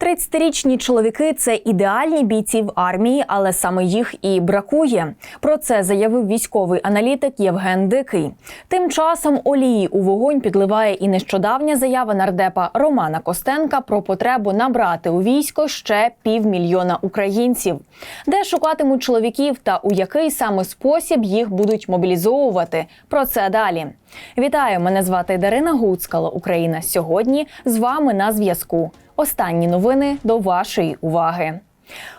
30-річні чоловіки це ідеальні бійці в армії, але саме їх і бракує. Про це заявив військовий аналітик Євген Дикий. Тим часом олії у вогонь підливає і нещодавня заява нардепа Романа Костенка про потребу набрати у військо ще півмільйона українців, де шукатимуть чоловіків та у який саме спосіб їх будуть мобілізовувати. Про це далі. Вітаю! Мене звати Дарина Гуцкало. Україна сьогодні з вами на зв'язку. Останні новини до вашої уваги.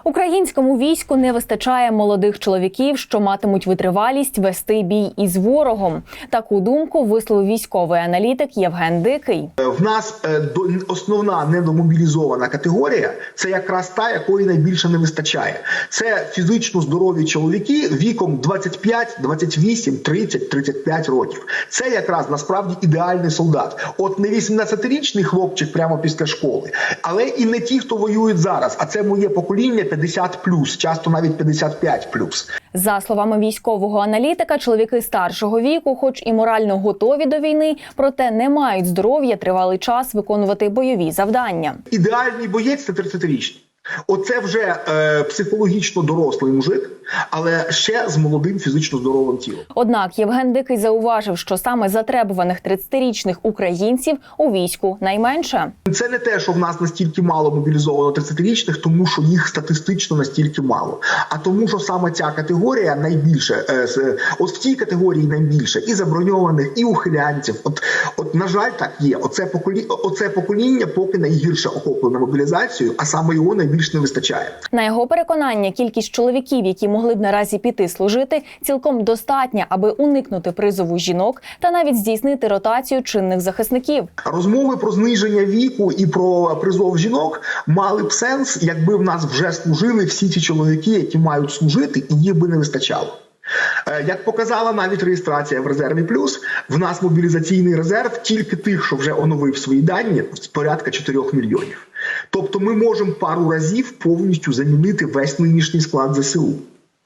Українському війську не вистачає молодих чоловіків, що матимуть витривалість вести бій із ворогом. Таку думку висловив військовий аналітик Євген Дикий. В нас е, основна недомобілізована категорія це якраз та, якої найбільше не вистачає. Це фізично здорові чоловіки віком 25, 28, 30, 35 років. Це якраз насправді ідеальний солдат. От не 18-річний хлопчик прямо після школи, але і не ті, хто воюють зараз. А це моє покоління 50+, часто навіть 55+. За словами військового аналітика, чоловіки старшого віку, хоч і морально готові до війни, проте не мають здоров'я тривалий час виконувати бойові завдання. Ідеальний боєць це 30-річний. Оце вже е, психологічно дорослий мужик, але ще з молодим фізично здоровим тілом. Однак Євген Дикий зауважив, що саме затребуваних 30-річних українців у війську найменше. Це не те, що в нас настільки мало мобілізовано 30-річних, тому що їх статистично настільки мало. А тому, що саме ця категорія найбільше е, от в цій категорії найбільше і заброньованих, і ухилянців. От, от на жаль, так є. Оце покоління, оце покоління поки найгірше охоплене мобілізацією, а саме його найбільш не вистачає. На його переконання, кількість чоловіків, які могли б наразі піти служити, цілком достатня, аби уникнути призову жінок та навіть здійснити ротацію чинних захисників. Розмови про зниження віку і про призов жінок мали б сенс, якби в нас вже служили всі ці чоловіки, які мають служити, і їх би не вистачало. Е, Як показала навіть реєстрація в резерві плюс, в нас мобілізаційний резерв тільки тих, що вже оновив свої дані, з порядка 4 мільйонів. Тобто ми можемо пару разів повністю замінити весь нинішній склад ЗСУ,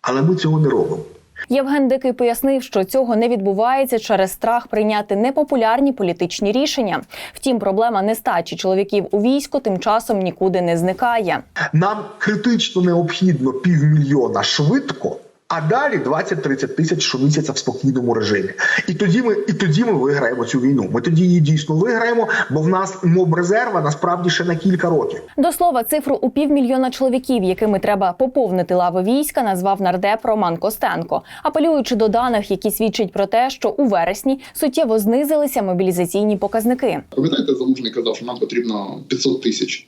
але ми цього не робимо. Євген Дикий пояснив, що цього не відбувається через страх прийняти непопулярні політичні рішення. Втім, проблема нестачі чоловіків у війську тим часом нікуди не зникає. Нам критично необхідно півмільйона швидко, а далі 20-30 тисяч щомісяця в спокійному режимі. І тоді ми і тоді ми виграємо цю війну. Ми тоді її дійсно виграємо, бо в нас моб резерва насправді ще на кілька років. До слова, цифру у півмільйона чоловіків, якими треба поповнити лави війська, назвав нардеп Роман Костенко, апелюючи до даних, які свідчать про те, що у вересні суттєво знизилися мобілізаційні показники. Пам'ятаєте, залужний казав, що нам потрібно 500 тисяч.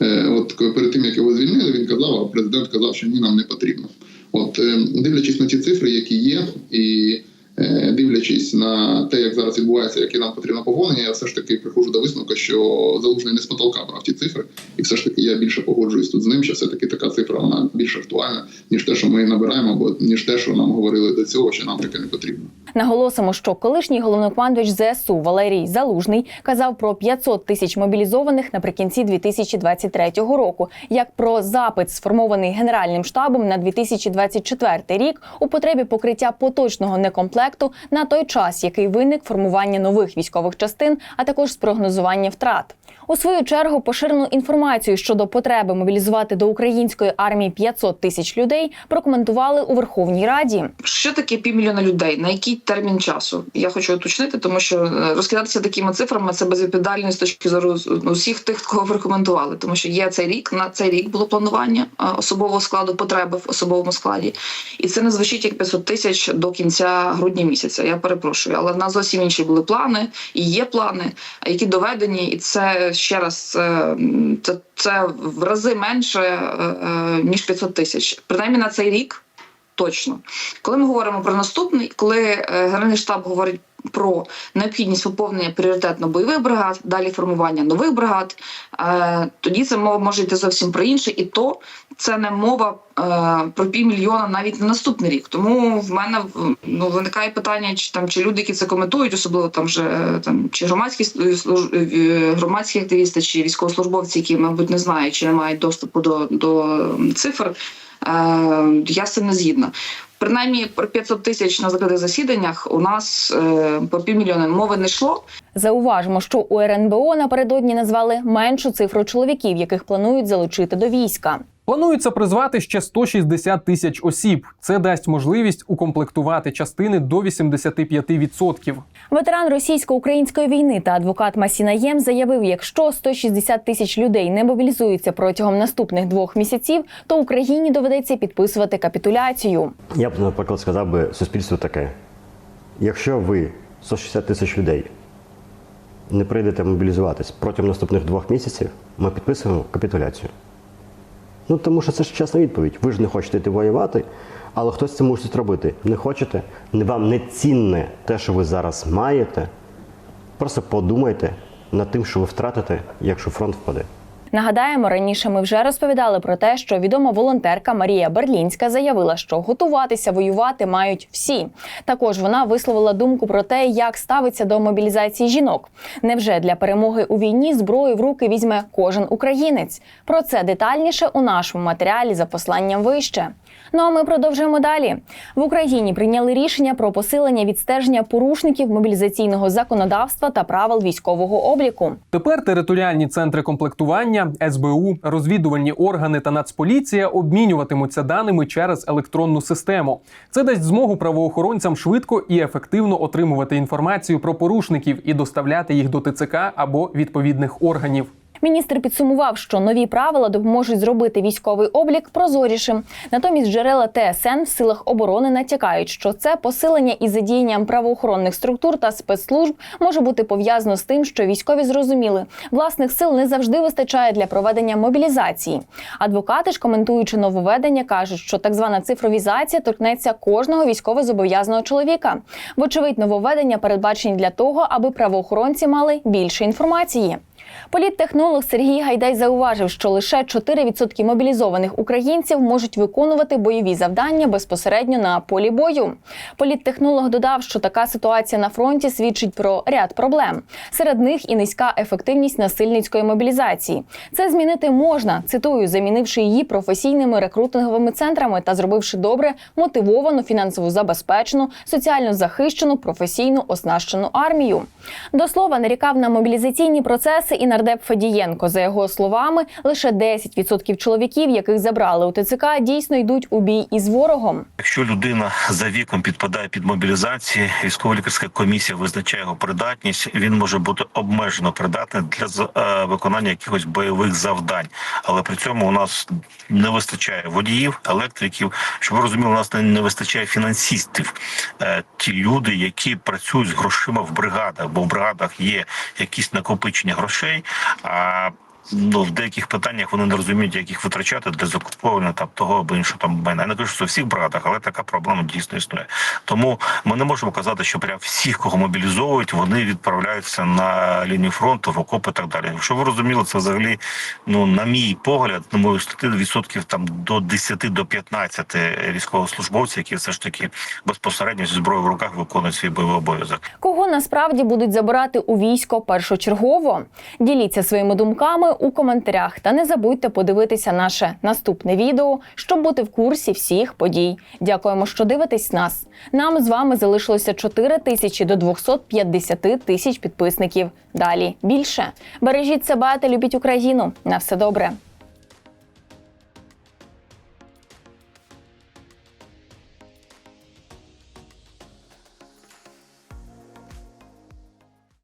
Е, От перед тим як його звільнили, він казав, а президент казав, що ні, нам не потрібно. От е, дивлячись на ті цифри, які є, і е, дивлячись на те, як зараз відбувається, яке нам потрібно поповнення, я все ж таки приходжу до висновку, що залужний не з потолка брав ті цифри, і все ж таки я більше погоджуюсь тут з ним, що все таки така цифра вона більш актуальна, ніж те, що ми набираємо, або ніж те, що нам говорили до цього, що нам таке не потрібно. Наголосимо, що колишній головнокомандувач ЗСУ Валерій Залужний казав про 500 тисяч мобілізованих наприкінці 2023 року, як про запит, сформований генеральним штабом на 2024 рік у потребі покриття поточного некомплекту на той час, який виник формування нових військових частин, а також спрогнозування втрат. У свою чергу поширену інформацію щодо потреби мобілізувати до української армії 500 тисяч людей прокоментували у Верховній Раді. Що таке півмільйона людей? На який термін часу? Я хочу уточнити, тому що е, розкидатися такими цифрами це безвідповідально з точки зору ну, усіх тих, кого ви рекомендували. Тому що є цей рік. На цей рік було планування е, особового складу потреби в особовому складі, і це не звучить як 500 тисяч до кінця грудня місяця. Я перепрошую, але в нас зовсім інші були плани і є плани, які доведені, і це ще раз е, це, це в рази менше е, е, ніж 500 тисяч. Принаймні на цей рік точно. Коли ми говоримо про наступний, коли Генеральний штаб говорить про необхідність поповнення пріоритетно бойових бригад, далі формування нових бригад, тоді це мова може йти зовсім про інше, і то це не мова е, про півмільйона навіть на наступний рік. Тому в мене ну виникає питання, чи там чи люди, які це коментують, особливо там вже е, там чи громадські е, громадські активісти, чи військовослужбовці, які мабуть не знають чи не мають доступу до, до цифр. Е, я з цим не згідна. Принаймні про 500 тисяч на закритих засіданнях у нас е, по півмільйона мови не йшло. Зауважимо, що у РНБО напередодні назвали меншу цифру чоловіків, яких планують залучити до війська. Планується призвати ще 160 тисяч осіб. Це дасть можливість укомплектувати частини до 85%. Ветеран російсько-української війни та адвокат Масінаєм заявив, якщо 160 тисяч людей не мобілізуються протягом наступних двох місяців, то Україні доведеться підписувати капітуляцію. Я б, наприклад, сказав би суспільству таке: якщо ви 160 тисяч людей не прийдете мобілізуватись протягом наступних двох місяців, ми підписуємо капітуляцію. Ну тому що це ж чесна відповідь. Ви ж не хочете йти воювати, але хтось це мусить робити. Не хочете, вам не цінне те, що ви зараз маєте. Просто подумайте над тим, що ви втратите, якщо фронт впаде. Нагадаємо, раніше ми вже розповідали про те, що відома волонтерка Марія Берлінська заявила, що готуватися воювати мають всі. Також вона висловила думку про те, як ставиться до мобілізації жінок. Невже для перемоги у війні зброю в руки візьме кожен українець? Про це детальніше у нашому матеріалі за посланням вище. Ну а ми продовжуємо далі. В Україні прийняли рішення про посилення відстеження порушників мобілізаційного законодавства та правил військового обліку. Тепер територіальні центри комплектування, СБУ, розвідувальні органи та Нацполіція обмінюватимуться даними через електронну систему. Це дасть змогу правоохоронцям швидко і ефективно отримувати інформацію про порушників і доставляти їх до ТЦК або відповідних органів. Міністр підсумував, що нові правила допоможуть зробити військовий облік прозорішим. Натомість джерела ТСН в силах оборони натякають, що це посилення із задіянням правоохоронних структур та спецслужб може бути пов'язано з тим, що військові зрозуміли, власних сил не завжди вистачає для проведення мобілізації. Адвокати ж, коментуючи нововведення, кажуть, що так звана цифровізація торкнеться кожного військовозобов'язаного чоловіка. Вочевидь, нововведення передбачені для того, аби правоохоронці мали більше інформації. Політтехнолог Сергій Гайдай зауважив, що лише 4% мобілізованих українців можуть виконувати бойові завдання безпосередньо на полі бою. Політтехнолог додав, що така ситуація на фронті свідчить про ряд проблем. Серед них і низька ефективність насильницької мобілізації. Це змінити можна, цитую, замінивши її професійними рекрутинговими центрами та зробивши добре мотивовану, фінансово забезпечену, соціально захищену, професійно оснащену армію. До слова, нарікав на мобілізаційні процеси і нардеп Фадієнко. За його словами, лише 10% чоловіків, яких забрали у ТЦК, дійсно йдуть у бій із ворогом. Якщо людина за віком підпадає під мобілізацію, військово-лікарська комісія визначає його придатність. Він може бути обмежено придатний для е, виконання якихось бойових завдань. Але при цьому у нас не вистачає водіїв, електриків. Щоб ви розуміли, у нас не, вистачає фінансистів. Е, Ті люди, які працюють з грошима в бригадах, бо в бригадах є якісь накопичення грошей. А ну в деяких питаннях вони не розуміють, як їх витрачати для закуповування там того або іншого там майна. Я не кажу, що у всіх бригадах, але така проблема дійсно існує. Тому ми не можемо казати, що прям всіх, кого мобілізовують, вони відправляються на лінію фронту, в окопи і так далі. Якщо ви розуміли, це взагалі, ну на мій погляд, на мою статті відсотків там до 10 до 15 військовослужбовців, які все ж таки безпосередньо зі зброєю в руках виконують свій бойовий обов'язок. Кого насправді будуть забирати у військо першочергово? Діліться своїми думками у коментарях та не забудьте подивитися наше наступне відео, щоб бути в курсі всіх подій. Дякуємо, що дивитесь нас. Нам з вами залишилося 4 тисячі до 250 тисяч підписників. Далі більше бережіть себе та любіть Україну. На все добре.